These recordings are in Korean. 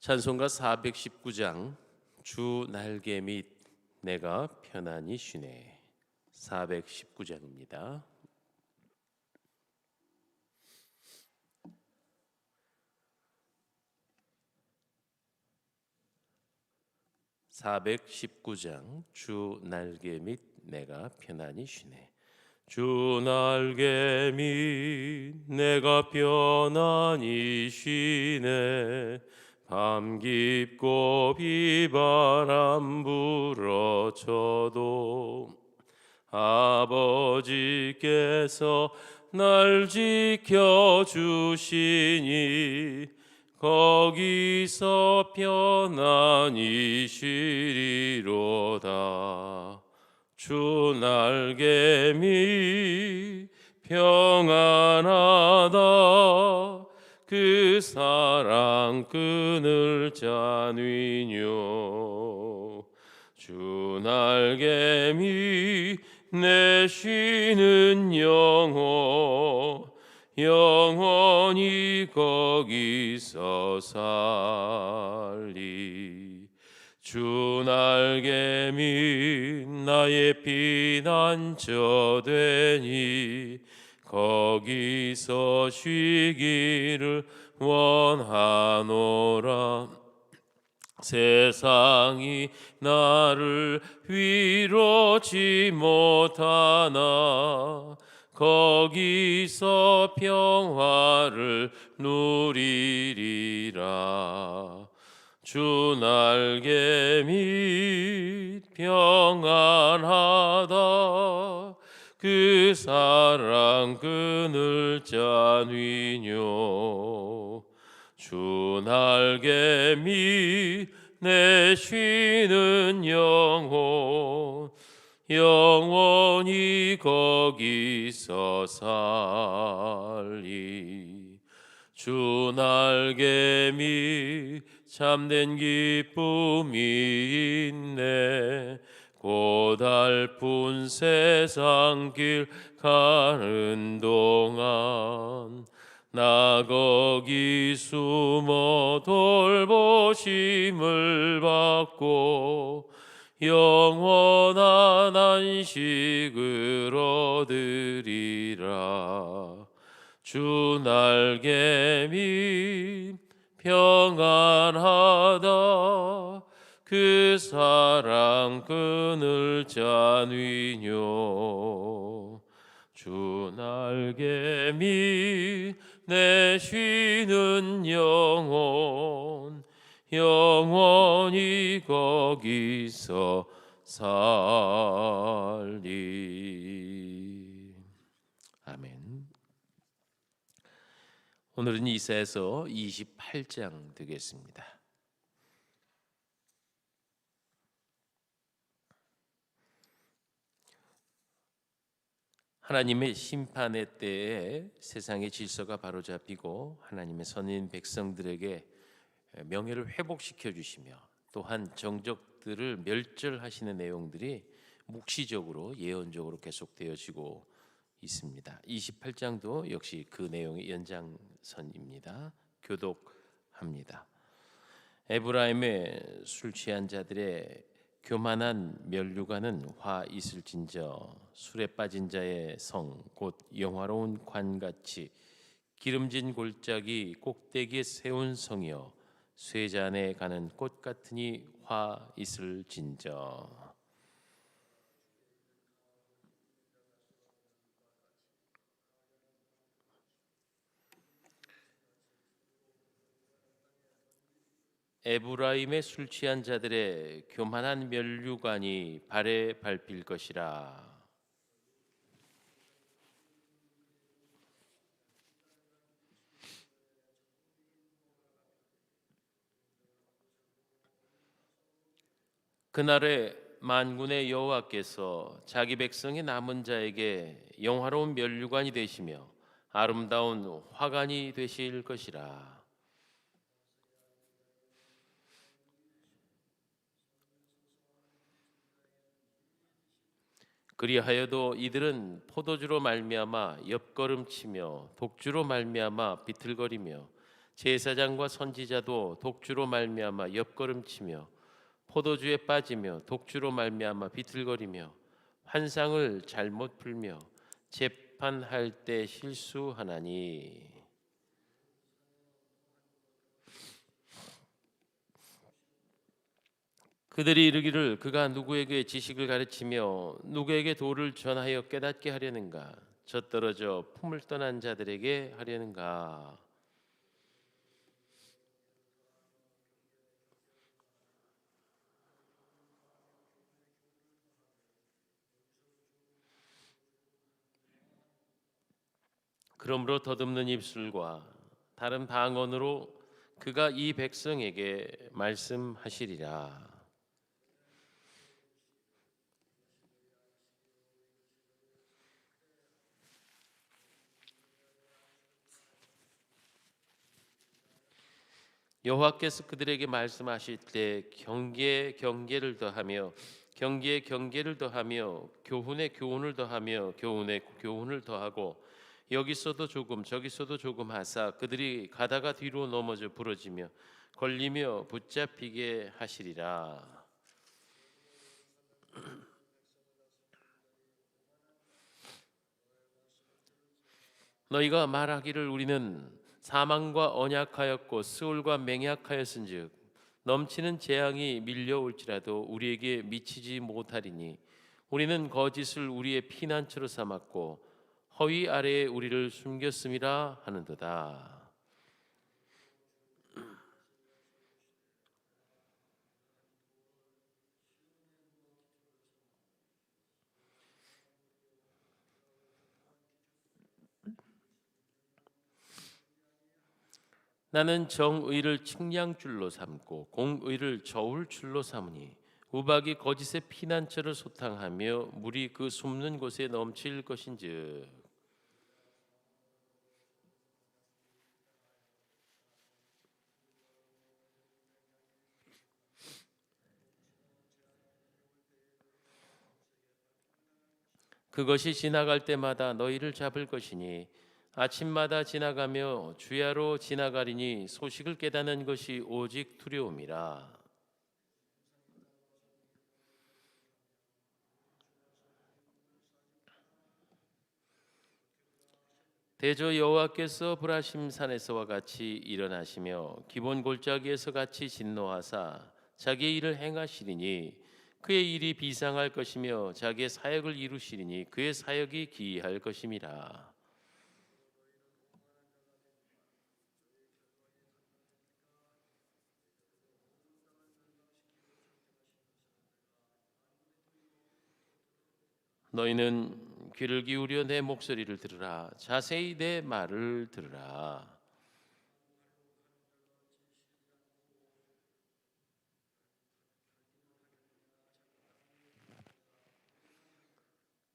찬송가 419장 주 날개 및 내가 편안히 쉬네. 419장입니다. (419장) 주 날개 및 내가 편안히 쉬네. 주 날개 및 내가 편안히 쉬네 밤 깊고 비바람 불어쳐도 아버지께서 날 지켜주시니 거기서 편안히 쉬리로다. 주 날개 미 평안하다 그 사랑 끈을 짜뉘뇨. 주 날개 미 내 쉬는 영혼 영원히 거기서 살리. 주 날개 미 나의 피난처 되니 거기서 쉬기를 원하노라. 세상이 나를 위로지 못하나. 거기서 평화를 누리리라. 주 날개 및 평안하다 그 사랑 끈을 짜뉘뇨. 주 날개 밑내 쉬는 영혼. 영원히 거기서 살리. 주 날개 밑 참된 기쁨이 있네 고달픈 세상 길 가는 동안 나 거기 숨어 돌보심을 받고 영원한 안식을 얻으리라. 주 날개 및 평안하다 그 사랑 끈을 짜뉘뇨. 주 날개 밑내 쉬는 영혼 영원히 거기서 살리. 아멘. 오늘은 이사에서 28장 되겠습니다. 하나님의 심판의 때에 세상의 질서가 바로잡히고 하나님의 선인 백성들에게 명예를 회복시켜 주시며 또한 정적들을 멸절하시는 내용들이 묵시적으로 예언적으로 계속되어지고 있습니다. 28장도 역시 그 내용의 연장선입니다. 교독합니다. 에브라임의 술 취한 자들의 교만한 면류관은 화 있을진저 술에 빠진 자의 성 곧 영화로운 관같이 기름진 골짜기 꼭대기에 세운 성이여 쇠잔에 가는 꽃 같으니 화 있을진저 에브라임의 술 취한 자들의 교만한 면류관이 발에 밟힐 것이라 그날에 만군의 여호와께서 자기 백성의 남은 자에게 영화로운 면류관이 되시며 아름다운 화관이 되실 것이라. 그리하여도 이들은 포도주로 말미암아 옆걸음치며 독주로 말미암아 비틀거리며 제사장과 선지자도 독주로 말미암아 옆걸음치며 포도주에 빠지며 독주로 말미암아 비틀거리며 환상을 잘못 풀며 재판할 때 실수하나니 그들이 이르기를 그가 누구에게 지식을 가르치며 누구에게 도를 전하여 깨닫게 하려는가 저 떨어져 품을 떠난 자들에게 하려는가 그러므로 더듬는 입술과 다른 방언으로 그가 이 백성에게 말씀하시리라. 여호와께서 그들에게 말씀하실 때 경계에 경계를 더하며 경계에 경계를 더하며 교훈에 교훈을 더하며 교훈에 교훈을 더하고 여기서도 조금 저기서도 조금 하사 그들이 가다가 뒤로 넘어져 부러지며 걸리며 붙잡히게 하시리라. 너희가 말하기를 우리는 사망과 언약하였고 스올과 맹약하였은즉 넘치는 재앙이 밀려올지라도 우리에게 미치지 못하리니 우리는 거짓을 우리의 피난처로 삼았고 허위 아래에 우리를 숨겼음이라 하는도다. 나는 정의를 측량줄로 삼고 공의를 저울줄로 삼으니 우박이 거짓의 피난처를 소탕하며 물이 그 숨는 곳에 넘칠 것인즉. 그것이 지나갈 때마다 너희를 잡을 것이니 아침마다 지나가며 주야로 지나가리니 소식을 깨닫는 것이 오직 두려움이라. 대저 여호와께서 브라심 산에서와 같이 일어나시며 기본 골짜기에서 같이 진노하사 자기의 일을 행하시리니 그의 일이 비상할 것이며 자기의 사역을 이루시리니 그의 사역이 기이할 것임이라. 너희는 귀를 기울여 내 목소리를 들으라. 자세히 내 말을 들으라.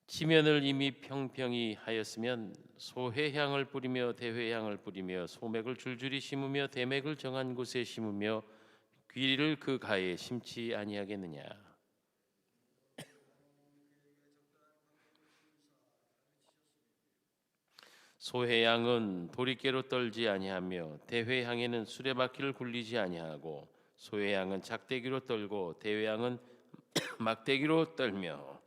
지면을 이미 평평히 하였으면 소회향을 뿌리며 대회향을 뿌리며 소맥을 줄줄이 심으며 대맥을 정한 곳에 심으며 귀리를 그 가에 심지 아니하겠느냐 소회향은 도리깨로 떨지 아니하며 대회향에는 수레바퀴를 굴리지 아니하고 소회향은 작대기로 떨고 대회향은 막대기로 떨며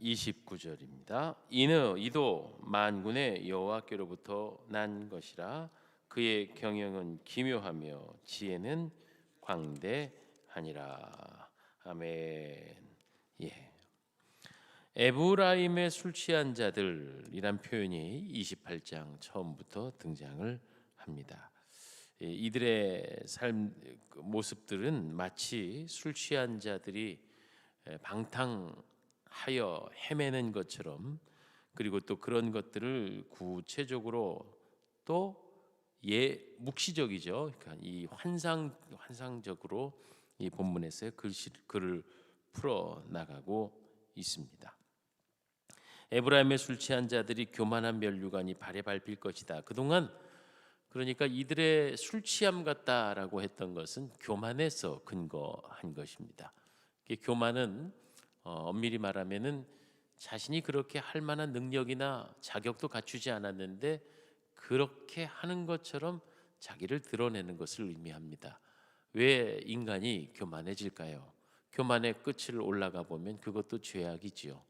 29절입니다. 이는 이도 만군의 여호와께로부터 난 것이라 그의 경영은 기묘하며 지혜는 광대하니라. 아멘. 예. 에브라임의 술 취한 자들이란 표현이 28장 처음부터 등장을 합니다. 이- 이들의 삶그 모습들은 마치 술 취한 자들이 에, 방탕하여 헤매는 것처럼 그리고 또 그런 것들을 구체적으로 또 예 묵시적이죠. 그러니까 이 환상 환상적으로 이 본문에서 글씨 글을 풀어 나가고 있습니다. 에브라임의 술 취한 자들이 교만한 면류관이 발에 밟힐 것이다. 그동안 그러니까 이들의 술 취함 같다라고 했던 것은 교만에서 근거한 것입니다. 교만은 어, 엄밀히 말하면은 자신이 그렇게 할 만한 능력이나 자격도 갖추지 않았는데 그렇게 하는 것처럼 자기를 드러내는 것을 의미합니다. 왜 인간이 교만해질까요? 교만의 끝을 올라가 보면 그것도 죄악이지요.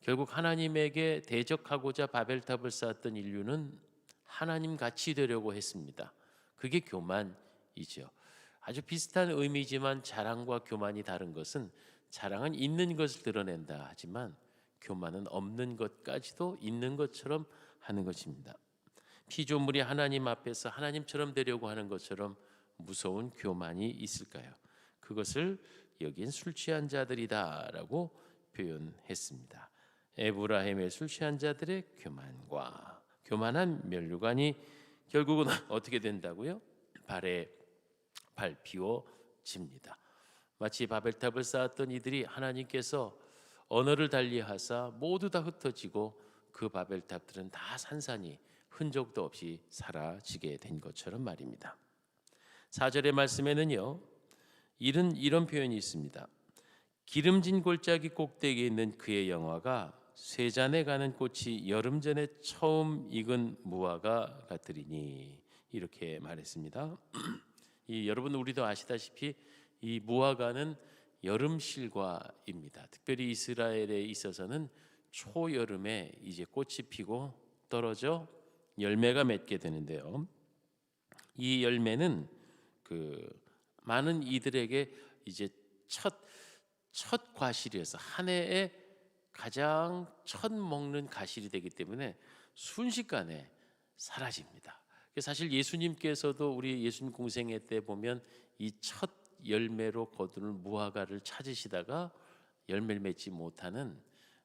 결국 하나님에게 대적하고자 바벨탑을 쌓았던 인류는 하나님 같이 되려고 했습니다. 그게 교만이죠. 아주 비슷한 의미지만 자랑과 교만이 다른 것은 자랑은 있는 것을 드러낸다 하지만 교만은 없는 것까지도 있는 것처럼 하는 것입니다. 피조물이 하나님 앞에서 하나님처럼 되려고 하는 것처럼 무서운 교만이 있을까요? 그것을 여긴 술 취한 자들이다라고 표현했습니다. 에브라임의 술 취한 자들의 교만과 교만한 면류관이 결국은 어떻게 된다고요? 발에 밟히어집니다. 마치 바벨탑을 쌓았던 이들이 하나님께서 언어를 달리하사 모두 다 흩어지고 그 바벨탑들은 다 산산이 흔적도 없이 사라지게 된 것처럼 말입니다. 4절의 말씀에는요. 이런 이런 표현이 있습니다. 기름진 골짜기 꼭대기에 있는 그의 영화가 쇠잔에 가는 꽃이 여름 전에 처음 익은 무화과 같으리니 이렇게 말했습니다. 이 여러분 우리도 아시다시피 이 무화과는 여름 실과입니다. 특별히 이스라엘에 있어서는 초여름에 이제 꽃이 피고 떨어져 열매가 맺게 되는데요. 이 열매는 그 많은 이들에게 이제 첫 첫 과실이어서 한 해에 가장 첫 먹는 가실이 되기 때문에 순식간에 사라집니다. 사실 예수님께서도 우리 예수님 공생애 때 보면 이 첫 열매로 거두는 무화과를 찾으시다가 열매를 맺지 못하는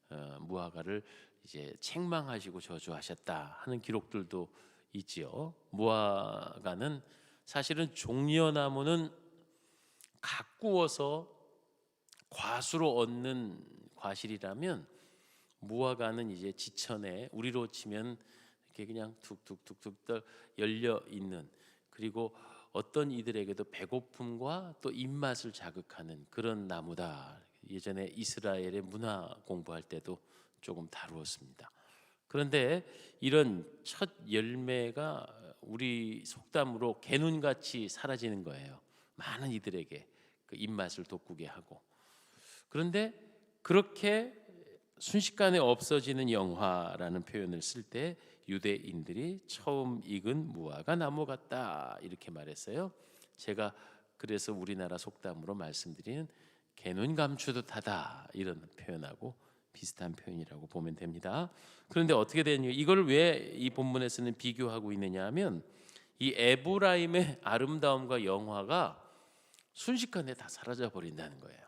어, 무화과를 이제 책망하시고 저주하셨다 하는 기록들도 있지요. 무화과는 사실은 종려나무는 가꾸어서 과수로 얻는 과실이라면 무화과는 이제 지천에 우리로 치면 이렇게 그냥 툭툭툭툭 떠 열려 있는 그리고 어떤 이들에게도 배고픔과 또 입맛을 자극하는 그런 나무다. 예전에 이스라엘의 문화 공부할 때도 조금 다루었습니다. 그런데 이런 첫 열매가 우리 속담으로 개눈같이 사라지는 거예요. 많은 이들에게 그 입맛을 돋구게 하고 그런데 그렇게 순식간에 없어지는 영화라는 표현을 쓸 때 유대인들이 처음 익은 무화과 나무 같다 이렇게 말했어요. 제가 그래서 우리나라 속담으로 말씀드리는 개눈 감추듯하다 이런 표현하고 비슷한 표현이라고 보면 됩니다. 그런데 어떻게 되냐? 이걸 왜 이 본문에서는 비교하고 있느냐 하면 이 에브라임의 아름다움과 영화가 순식간에 다 사라져 버린다는 거예요.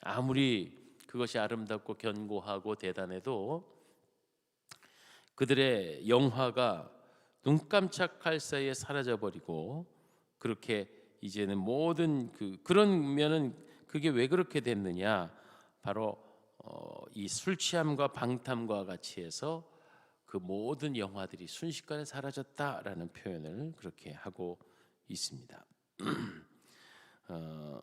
아무리 그것이 아름답고 견고하고 대단해도 그들의 영화가 눈 깜짝할 사이에 사라져 버리고 그렇게 이제는 모든 그 그런면은 그게 왜 그렇게 됐느냐? 바로 어, 이 술 취함과 방탐과 같이 해서 그 모든 영화들이 순식간에 사라졌다라는 표현을 그렇게 하고 있습니다. 어,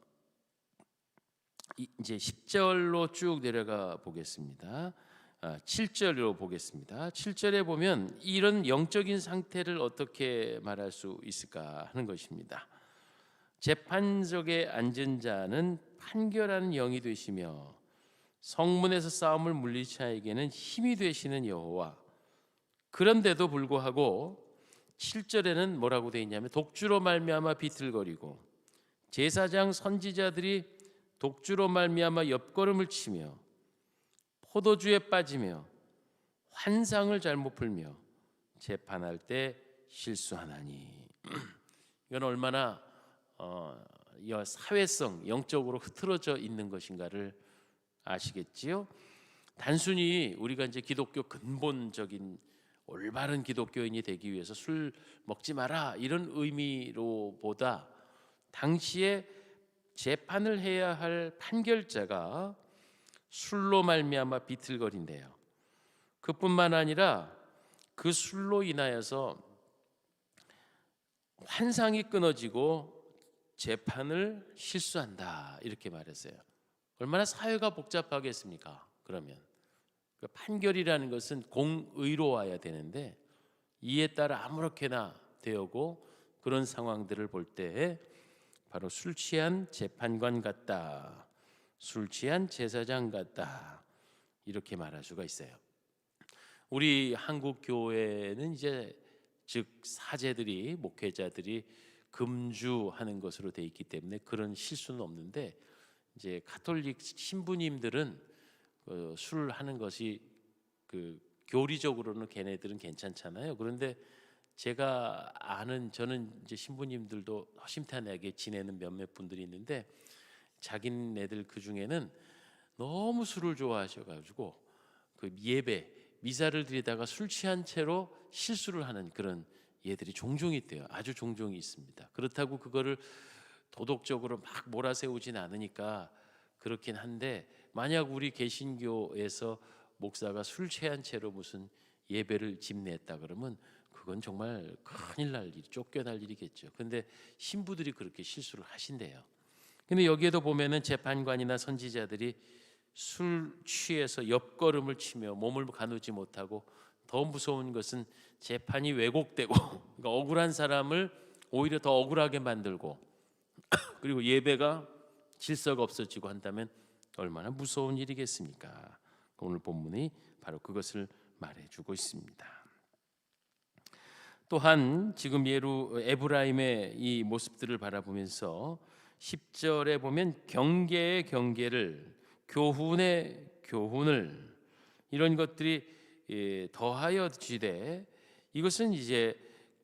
이- 이제 10절로 쭉 내려가 보겠습니다. 아, 7절로 보겠습니다. 7절에 보면 이런 영적인 상태를 어떻게 말할 수 있을까 하는 것입니다. 재판석에 앉은 자는 판결하는 영이 되시며 성문에서 싸움을 물리치 자에게는 힘이 되시는 여호와. 그런데도 불구하고 7절에는 뭐라고 돼 있냐면 독주로 말미암아 비틀거리고 제사장 선지자들이 독주로 말미암아 옆걸음을 치며 포도주에 빠지며 환상을 잘못 풀며 재판할 때 실수하나니 이건 얼마나 어, 이 사회성 영적으로 흐트러져 있는 것인가를 아시겠지요? 단순히 우리가 이제 기독교 근본적인 올바른 기독교인이 되기 위해서 술 먹지 마라 이런 의미로보다 당시에 재판을 해야 할 판결자가 술로 말미암아 비틀거린대요. 그뿐만 아니라 그 술로 인하여서 환상이 끊어지고 재판을 실수한다 이렇게 말했어요. 얼마나 사회가 복잡하겠습니까? 그러면 그 판결이라는 것은 공의로 와야 되는데 이에 따라 아무렇게나 되고 그런 상황들을 볼때 바로 술 취한 재판관 같다, 술 취한 제사장 같다 이렇게 말할 수가 있어요. 우리 한국 교회는 이제 즉 사제들이 목회자들이 금주하는 것으로 돼 있기 때문에 그런 실수는 없는데 이제 가톨릭 신부님들은 그술 하는 것이 그 교리적으로는 걔네들은 괜찮잖아요. 그런데 제가 아는 저는 이제 신부님들도 허심탄회하게 지내는 몇몇 분들이 있는데 자기네들 그 중에는 너무 술을 좋아하셔가지고 그 예배 미사를 드리다가 술 취한 채로 실수를 하는 그런 예들이 종종 있대요. 아주 종종 있습니다. 그렇다고 그거를 도덕적으로 막 몰아세우진 않으니까 그렇긴 한데 만약 우리 개신교에서 목사가 술 취한 채로 무슨 예배를 집례했다 그러면 그건 정말 큰일 날 일, 쫓겨날 일이겠죠. 근데 신부들이 그렇게 실수를 하신대요. 근데 여기에도 보면은 재판관이나 선지자들이 술 취해서 옆걸음을 치며 몸을 가누지 못하고 더 무서운 것은 재판이 왜곡되고 그러니까 억울한 사람을 오히려 더 억울하게 만들고 그리고 예배가 질서가 없어지고 한다면 얼마나 무서운 일이겠습니까? 오늘 본문이 바로 그것을 말해주고 있습니다. 또한 지금 예루 에브라임의 이 모습들을 바라보면서 10절에 보면 경계의 경계를 교훈의 교훈을 이런 것들이 예, 더하여 지되 이것은 이제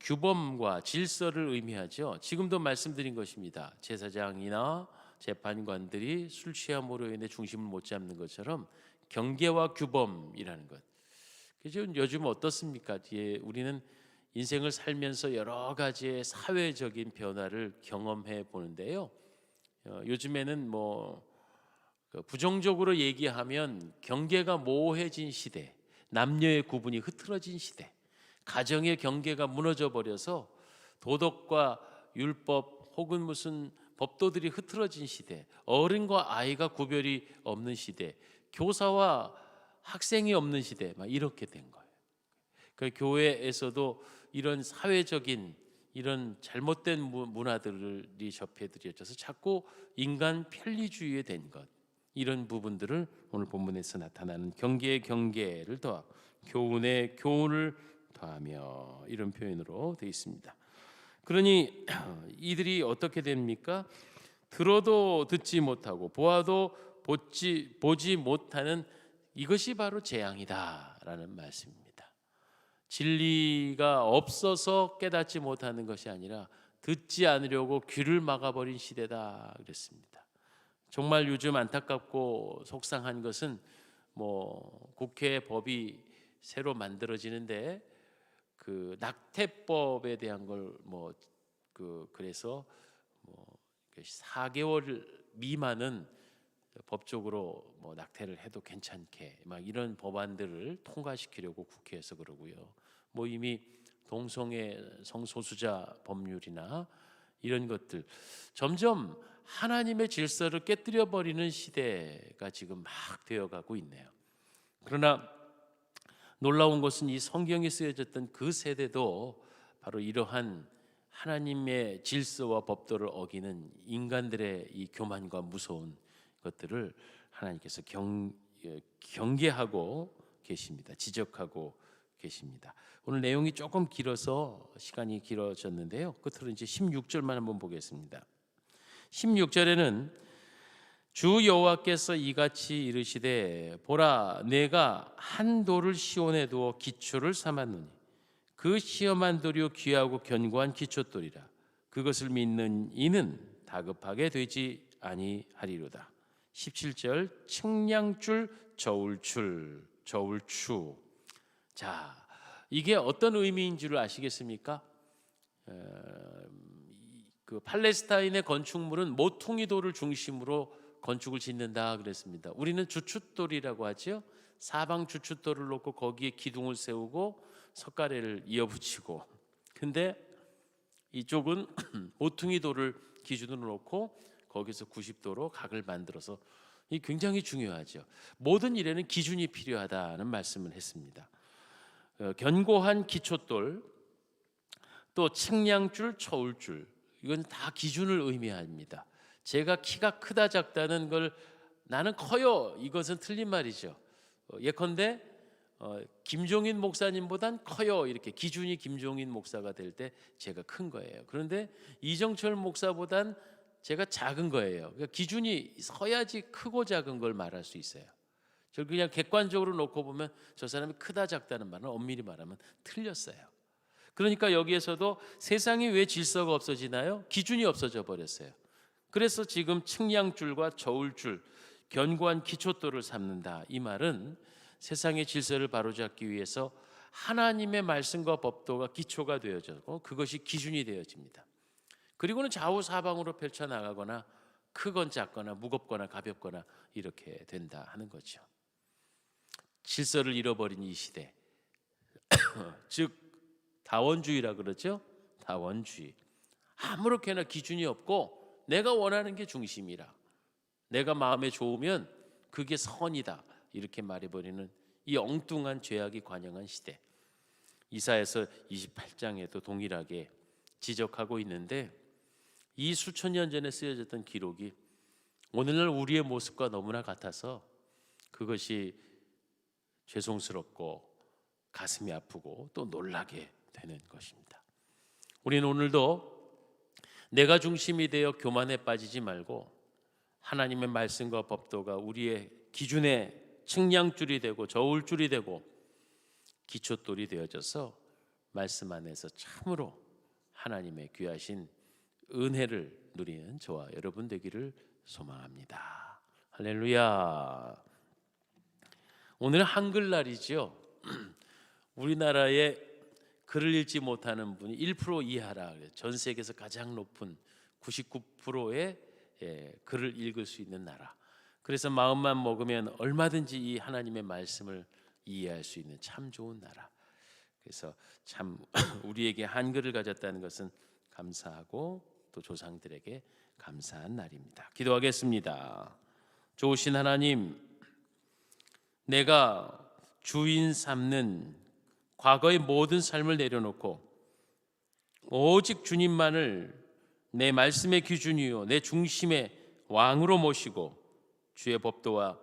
규범과 질서를 의미하죠. 지금도 말씀드린 것입니다. 제사장이나 재판관들이 술 취함으로 인해 중심을 못 잡는 것처럼 경계와 규범이라는 것. 그죠? 요즘 어떻습니까? 뒤에 우리는 인생을 살면서 여러 가지의 사회적인 변화를 경험해 보는데요. 어, 요즘에는 뭐그 부정적으로 얘기하면 경계가 모호해진 시대, 남녀의 구분이 흐트러진 시대, 가정의 경계가 무너져 버려서 도덕과 율법 혹은 무슨 법도들이 흐트러진 시대, 어른과 아이가 구별이 없는 시대, 교사와 학생이 없는 시대, 막 이렇게 된 거예요. 그 교회에서도 이런 사회적인 이런 잘못된 문화들이 접해들여져서 자꾸 인간 편리주의에 된 것. 이런 부분들을 오늘 본문에서 나타나는 경계의 경계를 더하고 교훈의 교훈을 더하며 이런 표현으로 되어 있습니다. 그러니 이들이 어떻게 됩니까? 들어도 듣지 못하고 보아도 보지 보지 못하는 이것이 바로 재앙이다라는 말씀입니다. 진리가 없어서 깨닫지 못하는 것이 아니라 듣지 않으려고 귀를 막아버린 시대다 그랬습니다. 정말 요즘 안타깝고 속상한 것은 뭐 국회 법이 새로 만들어지는데 그 낙태법에 대한 걸 뭐 그 그래서 뭐 4개월 미만은 법적으로 뭐 낙태를 해도 괜찮게 막 이런 법안들을 통과시키려고 국회에서 그러고요. 뭐 이미 동성애 성소수자 법률이나 이런 것들 점점 하나님의 질서를 깨뜨려 버리는 시대가 지금 막 되어 가고 있네요. 그러나 놀라운 것은 이 성경에 쓰여졌던 그 세대도 바로 이러한 하나님의 질서와 법도를 어기는 인간들의 이 교만과 무서운 것들을 하나님께서 경 예, 경계하고 계십니다. 지적하고 계십니다. 오늘 내용이 조금 길어서 시간이 길어졌는데요. 끝으로 이제 16절만 한번 보겠습니다. 16절에는 주 여호와께서 이같이 이르시되 보라 내가 한 돌을 시온에 두어 기초를 삼았노니 그 시험한 돌이요 귀하고 견고한 기초돌이라 그것을 믿는 이는 다급하게 되지 아니하리로다. 17절 측량줄 저울줄 저울추 자 이게 어떤 의미인 줄 아시겠습니까? 그 팔레스타인의 건축물은 모퉁이 돌을 중심으로 건축을 짓는다 그랬습니다. 우리는 주춧돌이라고 하죠. 사방 주춧돌을 놓고 거기에 기둥을 세우고 석가래를 이어붙이고. 근데 이쪽은 모퉁이 돌을 기준으로 놓고 거기서 90도로 각을 만들어서 이 굉장히 중요하죠. 모든 일에는 기준이 필요하다는 말씀을 했습니다. 어, 견고한 기초돌, 또 측량줄, 저울줄 이건 다 기준을 의미합니다. 제가 키가 크다 작다는 걸 나는 커요. 이것은 틀린 말이죠. 어, 예컨대 어, 김종인 목사님보단 커요. 이렇게 기준이 김종인 목사가 될 때 제가 큰 거예요. 그런데 이정철 목사보단 제가 작은 거예요. 그러니까 기준이 서야지 크고 작은 걸 말할 수 있어요. 저 그냥 객관적으로 놓고 보면 저 사람이 크다 작다는 말은 엄밀히 말하면 틀렸어요. 그러니까 여기에서도 세상이 왜 질서가 없어지나요? 기준이 없어져 버렸어요. 그래서 지금 측량줄과 저울줄, 견고한 기초돌을 삼는다. 이 말은 세상의 질서를 바로잡기 위해서 하나님의 말씀과 법도가 기초가 되어졌고 그것이 기준이 되어집니다. 그리고는 좌우 사방으로 펼쳐 나가거나 크건 작거나 무겁거나 가볍거나 이렇게 된다 하는 거죠. 질서를 잃어버린 이 시대, 즉 다원주의라 그러죠. 다원주의. 아무렇게나 기준이 없고 내가 원하는 게 중심이라. 내가 마음에 좋으면 그게 선이다. 이렇게 말해버리는 이 엉뚱한 죄악이 관영한 시대. 이사에서 28장에도 동일하게 지적하고 있는데 이 수천 년 전에 쓰여졌던 기록이 오늘날 우리의 모습과 너무나 같아서 그것이 죄송스럽고 가슴이 아프고 또 놀라게 되는 것입니다. 우리는 오늘도 내가 중심이 되어 교만에 빠지지 말고 하나님의 말씀과 법도가 우리의 기준의 측량줄이 되고 저울줄이 되고 기초돌이 되어져서 말씀 안에서 참으로 하나님의 귀하신 은혜를 누리는 저와 여러분 되기를 소망합니다. 할렐루야. 오늘 한글날이죠. 우리나라에 글을 읽지 못하는 분이 1% 이하라. 전 세계에서 가장 높은 99%의 예, 글을 읽을 수 있는 나라. 그래서 마음만 먹으면 얼마든지 이 하나님의 말씀을 이해할 수 있는 참 좋은 나라. 그래서 참 우리에게 한글을 가졌다는 것은 감사하고 또 조상들에게 감사한 날입니다. 기도하겠습니다. 좋으신 하나님, 내가 주인 삼는 과거의 모든 삶을 내려놓고 오직 주님만을 내 말씀의 기준이요 내 중심의 왕으로 모시고 주의 법도와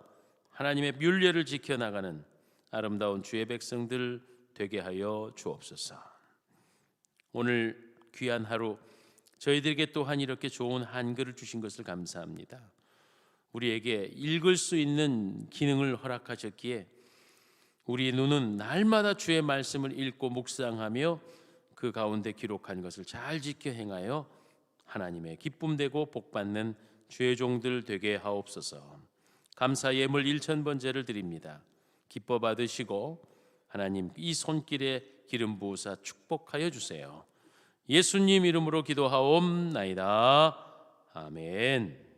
하나님의 뮬례를 지켜 나가는 아름다운 주의 백성들 되게 하여 주옵소서. 오늘 귀한 하루 저희들에게 또한 이렇게 좋은 한글을 주신 것을 감사합니다. 우리에게 읽을 수 있는 기능을 허락하셨기에 우리 눈은 날마다 주의 말씀을 읽고 묵상하며 그 가운데 기록한 것을 잘 지켜 행하여 하나님의 기쁨 되고 복 받는 주의 종들 되게 하옵소서. 감사 예물 1천 번제를 드립니다. 기뻐 받으시고 하나님 이 손길에 기름 부으사 축복하여 주세요. 예수님 이름으로 기도하옵나이다. 아멘.